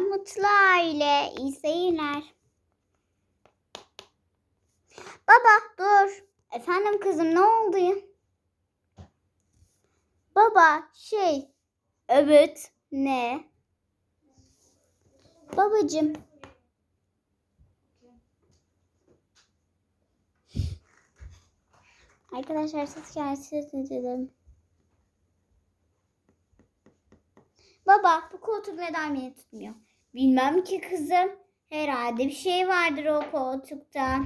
Mutlu aile. İyi seyirler. Baba, dur. Efendim kızım, ne oldu? Baba, şey. Evet. Ne? Babacım. Arkadaşlar ses gelsin dedim. Baba bu koltuk neden beni tutmuyor? Bilmem ki kızım. Herhalde bir şey vardır o koltukta.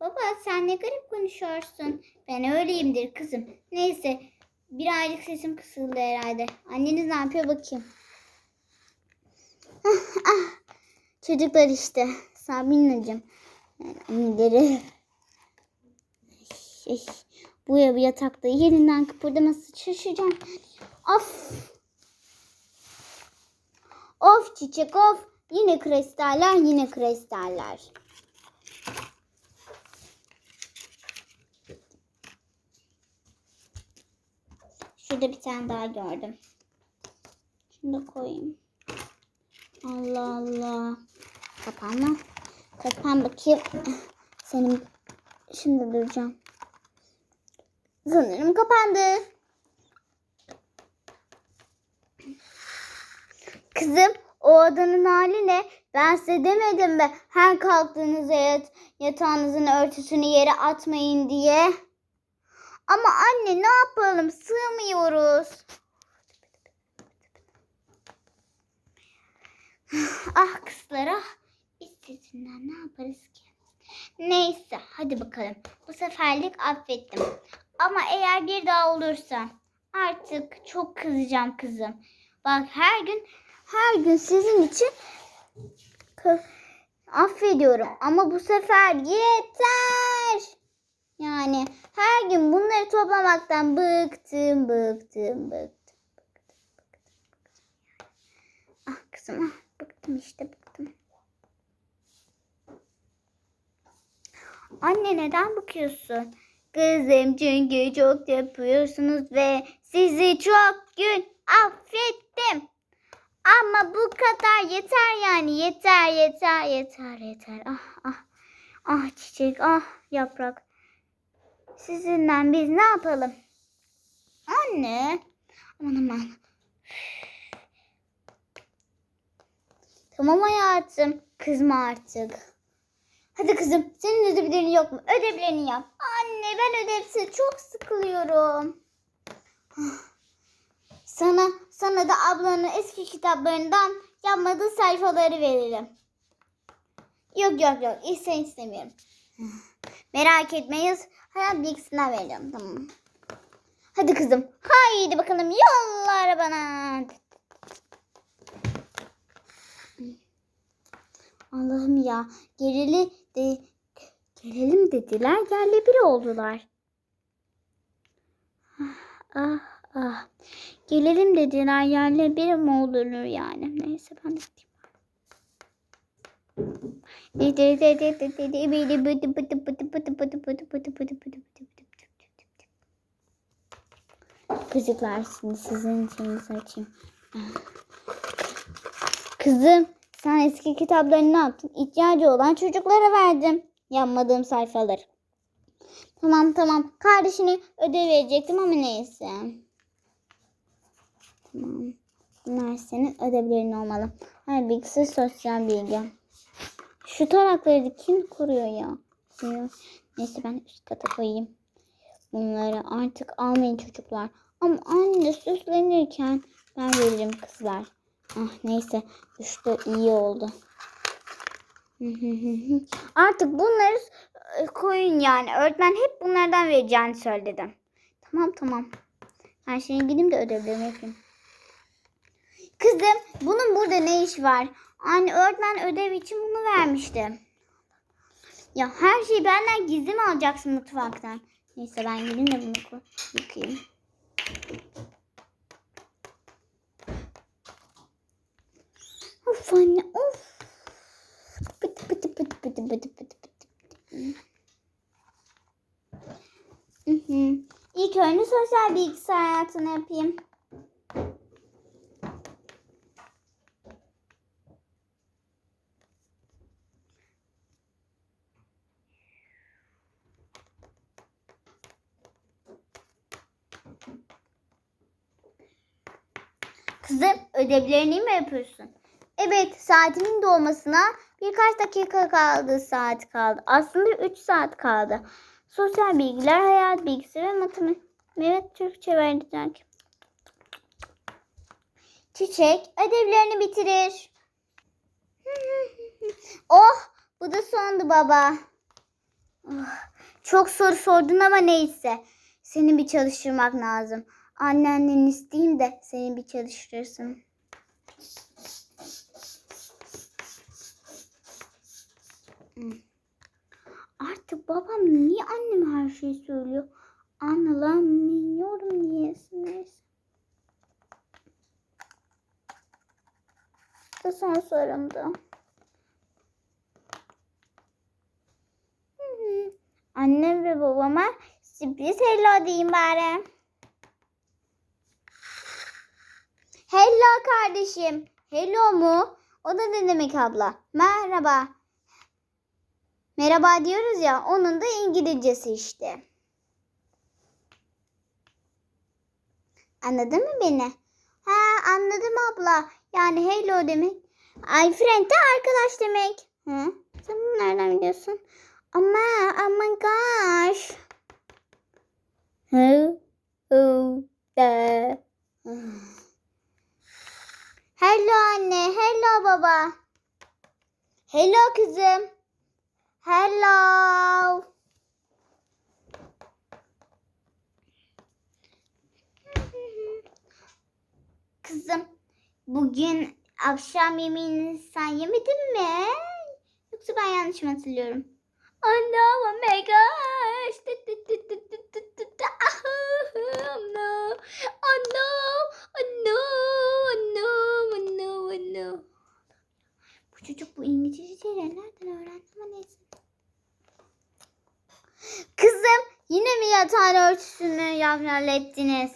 Baba sen ne garip konuşuyorsun. Ben öyleyimdir kızım. Neyse birazcık sesim kısıldı herhalde. Anneniz ne yapıyor bakayım. Ah, ah. Çocuklar işte. Sabrinacığım. Yani anneleri. Şey, bu yatakta yerinden kıpırdaması şaşıracağım. Of. Of çiçek of. Yine kristaller yine kristaller. Şurada bir tane daha gördüm. Şunu da koyayım. Allah Allah. Kapanma. Kapan bakayım. Senin şimdi duracağım. Sanırım kapandı. Kızım o odanın hali ne? Ben size demedim mi? Her kalktığınızda yat yatağınızın örtüsünü yere atmayın diye. Ama anne ne yapalım? Sığmıyoruz. ah kızlara. Sizinle ne yaparız ki? Neyse hadi bakalım. Bu seferlik affettim. Ama eğer bir daha olursa artık çok kızacağım kızım. Bak her gün her gün sizin için affediyorum ama bu sefer yeter. Yani her gün bunları toplamaktan bıktım, bıktım, bıktım. Ah kızım ah bıktım işte bıktım. Anne neden bakıyorsun? Kızım çünkü çok yapıyorsunuz ve sizi çok gün affettim. Ama bu kadar yeter yani yeter yeter yeter yeter. Ah ah ah çiçek ah yaprak. Sizinle biz ne yapalım? Anne. Aman aman. Tamam hayatım. Kızma artık. Hadi kızım senin ödevlerin yok mu? Ödevlerini yap. Anne ben ödevsiz çok sıkılıyorum. Sana sana da ablanın eski kitaplarından yapmadığı sayfaları veririm. Yok yok yok isten istemiyorum. Merak etmeyiz. Hayat bilgisinden vereceğim tamam. Hadi kızım. Haydi bakalım yolla arabana. Allah'ım ya. Gerili de gelelim dediler. Yerle bir oldular. Ah ah. Ah. Gelelim dediler. Yerle bir mi olur yani? Neyse ben de Kızıklar şimdi sizin için açayım. Kızım sen eski kitaplarını ne yaptın? İhtiyacı olan çocuklara verdim. Yapmadığım sayfaları. Tamam tamam. Kardeşine ödev verecektim ama neyse. Tamam. Bunlar senin ödevlerin olmalı. Her bilgisi sosyal bilgi. Şu tarakları kim kuruyor ya? Neyse ben üst kata koyayım. Bunları artık almayın çocuklar. Ama anne süslenirken ben veririm kızlar. Ah neyse düştü iyi oldu. Artık bunları e, koyun yani. Öğretmen hep bunlardan vereceğini söyledi. Tamam tamam. Ben şimdi gideyim de ödevlerimi yapayım. Kızım bunun burada ne iş var? Anne öğretmen ödev için bunu vermişti. Ya her şeyi benden gizli mi alacaksın mutfaktan? Neyse ben gideyim de bunu yıkayayım. Of anne of. Pıtı pıtı pıtı pıtı pıtı pıtı pıtı. İlk önce sosyal bilgisi hayatını yapayım. Kızım ödevlerini mi yapıyorsun? Evet saatimin dolmasına birkaç dakika kaldı saat kaldı. Aslında 3 saat kaldı. Sosyal bilgiler, hayat bilgisi ve matematik. Evet Türkçe verecek. Çiçek ödevlerini bitirir. oh bu da sondu baba. Oh, çok soru sordun ama neyse. Seni bir çalıştırmak lazım. Annenden isteyeyim de seni bir çalıştırsın. Hmm. Artık babam niye anneme her şeyi söylüyor? Anlamıyorum niyesiniz. Bu son sorumdu. Annem ve babama sürpriz hello diyeyim bari. Hello kardeşim. Hello mu? O da ne demek abla? Merhaba. Merhaba diyoruz ya onun da İngilizcesi işte. Anladın mı beni? Ha anladım abla. Yani hello demek. Ay friend de arkadaş demek. Hı? Sen bunu nereden biliyorsun? Ama oh my gosh. Hı? Hı? Da. Hello anne, hello baba. Hello kızım. Hello. Kızım, bugün akşam yemeğini sen yemedin mi? Yoksa ben yanlış mı hatırlıyorum? Oh no, oh my gosh. Tut, tut, tut, tut, tut, tut, tut. Ah, Oh no, oh no, oh no, oh no, oh no, oh no. Bu çocuk bu İngilizce şeyleri nereden öğrendi ama neyse. Kızım yine mi yatağın örtüsünü hallettiniz?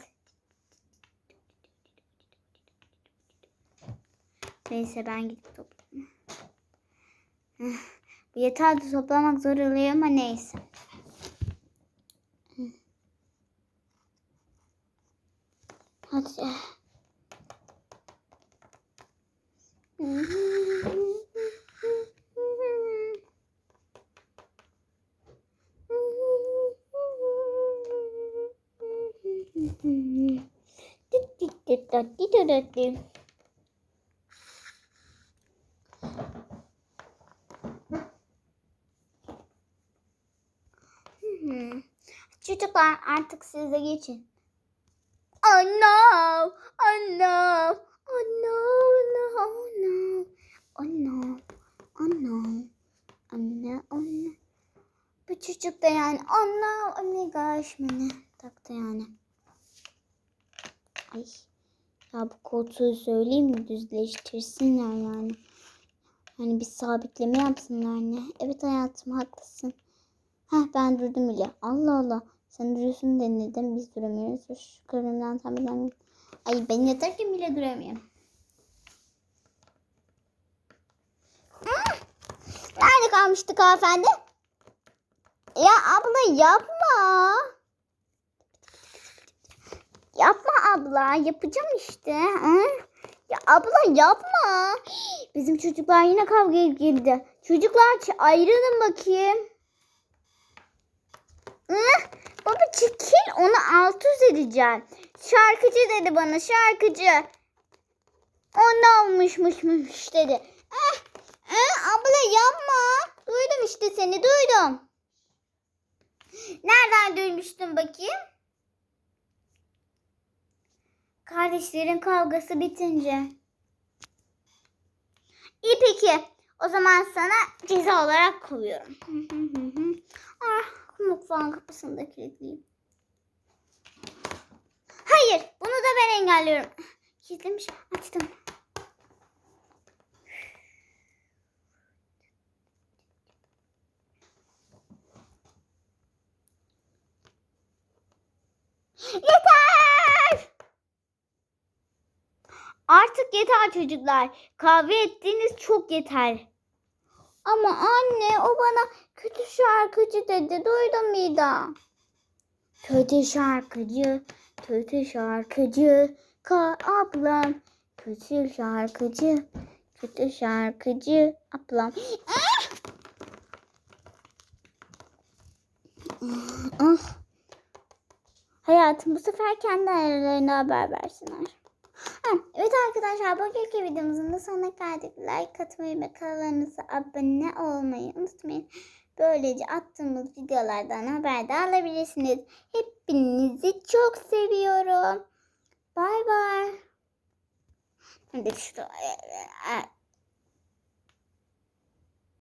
Neyse ben gidip toplayayım. Yatağı da toplamak zor oluyor ama neyse. Hadi. Hmm. Çocuklar artık siz de geçin. Oh no! Oh no! Oh no! No! No! Oh no! Oh no! Oh no! Oh no! Bu çocuk da yani oh no! Oh my gosh! Beni taktı yani. Ay. Ya bu koltuğu söyleyeyim mi düzleştirsinler yani. Hani bir sabitleme yapsınlar ne? Evet hayatım haklısın. Heh ben durdum bile. Allah Allah. Sen duruyorsun da neden biz duramıyoruz? Şu karımdan tam bilen. Ay ben yatarken bile duramıyorum. Nerede kalmıştık hanımefendi? Ya abla yapma. Yapma abla. Yapacağım işte. Hı? Ya abla yapma. Bizim çocuklar yine kavgaya girdi. Çocuklar ayrılın bakayım. Hı? Baba çekil onu alt üst edeceğim. Şarkıcı dedi bana şarkıcı. O olmuşmuşmuş dedi. Eh, eh, abla yapma. Duydum işte seni duydum. Nereden duymuştun bakayım? Kardeşlerin kavgası bitince. İyi peki. O zaman sana ceza olarak koyuyorum. ah, mutfağın kapısını da. Hayır, bunu da ben engelliyorum. Kilitlemiş, açtım. Yeter! Yeter çocuklar. Kahve ettiğiniz çok yeter. Ama anne o bana kötü şarkıcı dedi. Duydun mu da? Kötü şarkıcı, kötü şarkıcı. Ka ablam Kötü şarkıcı. Kötü şarkıcı. Ablam. Ah. Hayatım bu sefer kendi aralarında haber versinler. Evet arkadaşlar bugünkü videomuzun da sonuna geldik. Like atmayı ve kanalımıza abone olmayı unutmayın. Böylece attığımız videolardan haberdar alabilirsiniz. Hepinizi çok seviyorum. Bay bay. Hadi şurada.